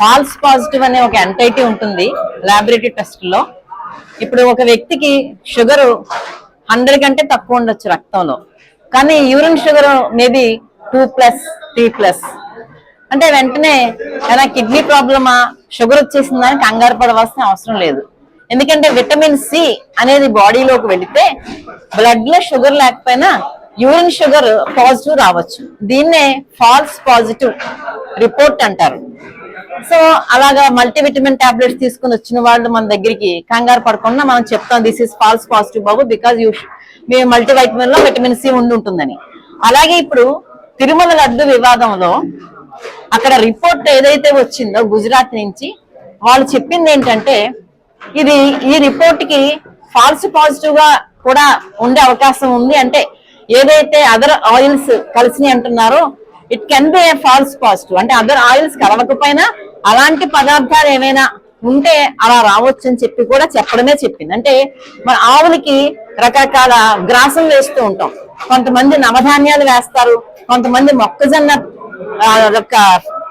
Falls positive అనే ఒక entity ఉంటుంది ల్యాబొరేటరీ టెస్ట్లో ఇప్పుడు ఒక వ్యక్తికి షుగర్ హండ్రెడ్ కంటే తక్కువ ఉండొచ్చు రక్తంలో. కానీ urine sugar maybe two plus three plus. అంటే వెంటనే ఏదైనా కిడ్నీ ప్రాబ్లమా షుగర్ వచ్చేసిందని కంగారు పడవలసిన అవసరం లేదు. ఎందుకంటే విటమిన్ సి అనేది బాడీలోకి వెళితే బ్లడ్లో షుగర్ లేకపోయినా యూరిన్ షుగర్ పాజిటివ్ రావచ్చు. దీన్నే ఫాల్స్ పాజిటివ్ రిపోర్ట్ అంటారు. సో అలాగా మల్టీవిటమిన్ టాబ్లెట్స్ తీసుకుని వచ్చిన వాళ్ళు మన దగ్గరికి కంగారు పడకుండా మనం చెప్తాం దిస్ ఇస్ ఫాల్స్ పాజిటివ్ బాబు బికాజ్ యూ మీ మల్టీవైటమిన్లో విటమిన్ సి ఉండి ఉంటుందని. అలాగే ఇప్పుడు తిరుమల లడ్డు వివాదంలో అక్కడ రిపోర్ట్ ఏదైతే వచ్చిందో గుజరాత్ నుంచి వాళ్ళు చెప్పింది ఏంటంటే ఇది ఈ రిపోర్ట్కి ఫాల్స్ పాజిటివ్గా కూడా ఉండే అవకాశం ఉంది అంటే ఏదైతే అదర్ ఆయిల్స్ కలిసి అంటున్నారో it can be a false positive అంటే అదర్ ఆయిల్స్ కలవకపోయినా అలాంటి పదార్థాలు ఏమైనా ఉంటే అలా రావచ్చు అని చెప్పి కూడా చెప్పడమే చెప్పింది. అంటే మన ఆవులకి రకరకాల గ్రాసం వేస్తూ ఉంటాం. కొంతమంది నవధాన్యాలు వేస్తారు కొంతమంది మొక్కజొన్న యొక్క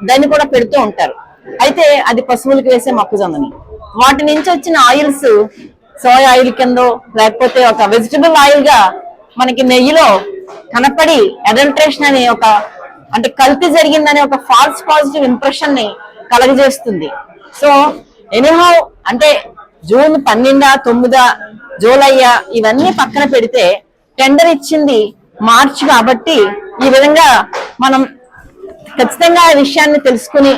దాన్ని కూడా పెడుతూ ఉంటారు. అయితే అది పశువులకు వేసే మొక్కజొన్నని. వాటి నుంచి వచ్చిన ఆయిల్స్ సోయా ఆయిల్ కింద లేకపోతే ఒక వెజిటబుల్ ఆయిల్గా మనకి నెయ్యిలో కనపడి అడల్ట్రేషన్ అనే ఒక అంటే కల్తీ జరిగిందనే ఒక ఫాల్స్ పాజిటివ్ ఇంప్రెషన్ని కలగజేస్తుంది. సో ఎనీహౌ అంటే జూన్ పన్నెండా తొమ్మిదా జూలయ్యా ఇవన్నీ పక్కన పెడితే టెండర్ ఇచ్చింది మార్చ్ కాబట్టి ఈ విధంగా మనం ఖచ్చితంగా ఆ విషయాన్ని తెలుసుకుని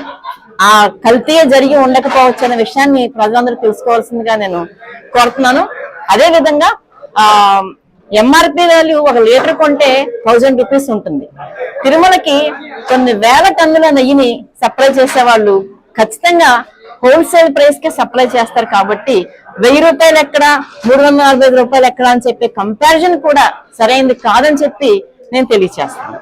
ఆ కల్తీ జరిగి ఉండకపోవచ్చు అనే విషయాన్ని ప్రజలందరూ తెలుసుకోవాల్సిందిగా నేను కోరుతున్నాను. అదే విధంగా ఆ ఎంఆర్పి వాల్యూ ఒక లీటర్ కొంటే థౌజండ్ రూపీస్ ఉంటుంది. తిరుమలకి కొన్ని వేల టన్నుల నెయ్యిని సప్లై చేసే వాళ్ళు ఖచ్చితంగా హోల్సేల్ ప్రైస్కి సప్లై చేస్తారు కాబట్టి వెయ్యి రూపాయలు ఎక్కడ మూడు వందల నలభై ఐదు రూపాయలు ఎక్కడ అని చెప్పే కంపారిజన్ కూడా సరైనది కాదని చెప్పి నేను తెలియచేస్తాను.